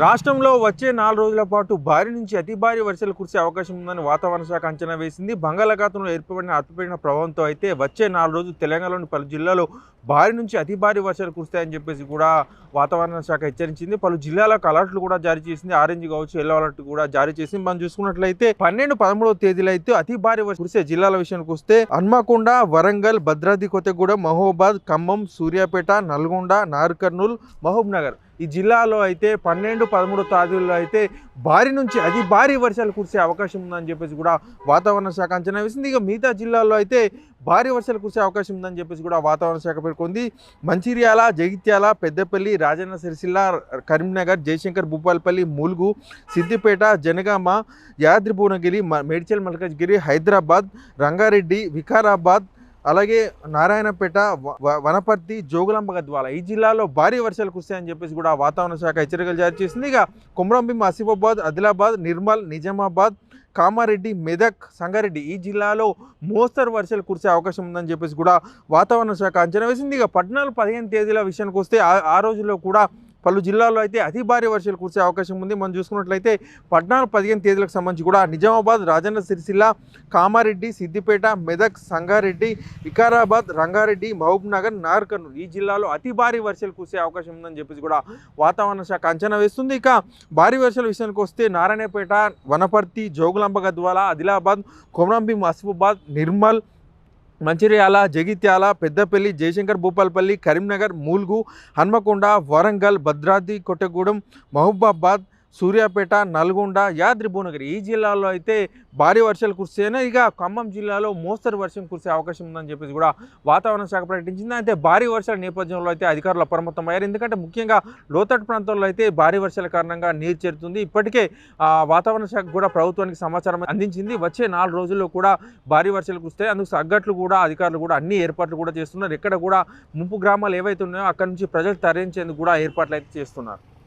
రాష్ట్రంలో వచ్చే నాలుగు రోజుల పాటు భారీ నుంచి అతి భారీ వర్షాలు కురిసే అవకాశం ఉందని వాతావరణ శాఖ అంచనా వేసింది. బంగాళాఖాతంలో ఏర్పడిన అల్పపీడన ప్రభావంతో అయితే వచ్చే నాలుగు రోజులు తెలంగాణలోని పలు జిల్లాలో భారీ నుంచి అతి భారీ వర్షాలు కురుస్తాయని చెప్పేసి కూడా వాతావరణ శాఖ హెచ్చరించింది. పలు జిల్లాలకు అలర్ట్లు కూడా జారీ చేసింది. ఆరెంజ్ కావచ్చు ఎల్లో అలర్ట్ కూడా జారీ చేసింది. మనం చూసుకున్నట్లయితే పన్నెండు పదమూడవ తేదీలో అయితే అతి భారీ వర్షం కురిసే జిల్లాల విషయానికి వస్తే హన్మకొండ వరంగల్ భద్రాద్రి కొత్తగూడెం మహోబాద్ ఖమ్మం సూర్యాపేట నల్గొండ నార్కర్నూల్ మహబూబ్ నగర్ ఈ జిల్లాలో అయితే పన్నెండు పదమూడు తారీఖుల్లో అయితే భారీ నుంచి అతి భారీ వర్షాలు కురిసే అవకాశం ఉందని చెప్పేసి కూడా వాతావరణ శాఖ అంచనా వేసింది. ఇక మిగతా జిల్లాల్లో అయితే భారీ వర్షాలు కురిసే అవకాశం ఉందని చెప్పేసి కూడా వాతావరణ శాఖ పేర్కొంది. మంచిర్యాల జగిత్యాల పెద్దపల్లి రాజన్న సిరిసిల్ల కరీంనగర్ జయశంకర్ భూపాలపల్లి ములుగు సిద్దిపేట జనగామ యాద్రి భువనగిరి మేడ్చల్ మల్కాజ్గిరి హైదరాబాద్ రంగారెడ్డి వికారాబాద్ అలాగే నారాయణపేట వ- వనపర్తి జోగులాంబ గద్వాల ఈ జిల్లాలో భారీ వర్షాలు కురిస్తాయని చెప్పేసి కూడా వాతావరణ శాఖ హెచ్చరికలు జారీ చేసింది. ఇక కుమ్రంభీం ఆసిఫాబాద్ ఆదిలాబాద్ నిర్మల్ నిజామాబాద్ కామారెడ్డి మెదక్ సంగారెడ్డి ఈ జిల్లాలో మోస్తరు వర్షాలు కురిసే అవకాశం ఉందని చెప్పేసి కూడా వాతావరణ శాఖ అంచనా వేసింది. ఇక పద్నాలుగు పదిహేను తేదీల విషయానికి వస్తే ఆ రోజుల్లో కూడా పలు జిల్లాల్లో అయితే అతి భారీ వర్షాలు కురిసే అవకాశం ఉంది. మనం చూసుకున్నట్లయితే పద్నాలుగు పదిహేను తేదీలకు సంబంధించి కూడా నిజామాబాద్ రాజన్న సిరిసిల్ల కామారెడ్డి సిద్దిపేట మెదక్ సంగారెడ్డి వికారాబాద్ రంగారెడ్డి మహబూబ్ నగర్ నార్కర్నూలు ఈ జిల్లాలో అతి భారీ వర్షాలు కురిసే అవకాశం ఉందని చెప్పేసి కూడా వాతావరణ శాఖ అంచనా వేస్తుంది. ఇక భారీ వర్షాల విషయానికి వస్తే నారాయణపేట వనపర్తి జోగులాంబ గద్వాల ఆదిలాబాద్ కొమరంభీం ఆసిఫాబాద్ నిర్మల్ మంచిర్యాల జగిత్యాల పెద్దపల్లి జయశంకర్ భూపాలపల్లి కరీంనగర్ మూల్గు హన్మకొండ వరంగల్ భద్రాద్రి కొట్టగూడెం మహబూబాబాద్ సూర్యాపేట నల్గొండ యాద్రి భువనగిరి. ఈ జిల్లాల్లో అయితే భారీ వర్షాలు కురిస్తేనే ఇక ఖమ్మం జిల్లాలో మోస్తరు వర్షం కురిసే అవకాశం ఉందని చెప్పేసి కూడా వాతావరణ శాఖ ప్రకటించింది. అయితే భారీ వర్షాల నేపథ్యంలో అయితే అధికారులు అప్రమత్తం అయ్యారు. ఎందుకంటే ముఖ్యంగా లోతట్టు ప్రాంతాల్లో అయితే భారీ వర్షాల కారణంగా నీరు చేరుతుంది. ఇప్పటికే వాతావరణ శాఖ కూడా ప్రభుత్వానికి సమాచారం అందించింది. వచ్చే నాలుగు రోజుల్లో కూడా భారీ వర్షాలు కురిస్తాయి. అందుకు తగ్గట్లు కూడా అధికారులు కూడా అన్ని ఏర్పాట్లు కూడా చేస్తున్నారు. ఇక్కడ కూడా ముంపు గ్రామాలు ఏవైతే ఉన్నాయో అక్కడ నుంచి ప్రజలు తరలించేందుకు కూడా ఏర్పాట్లు అయితే చేస్తున్నారు.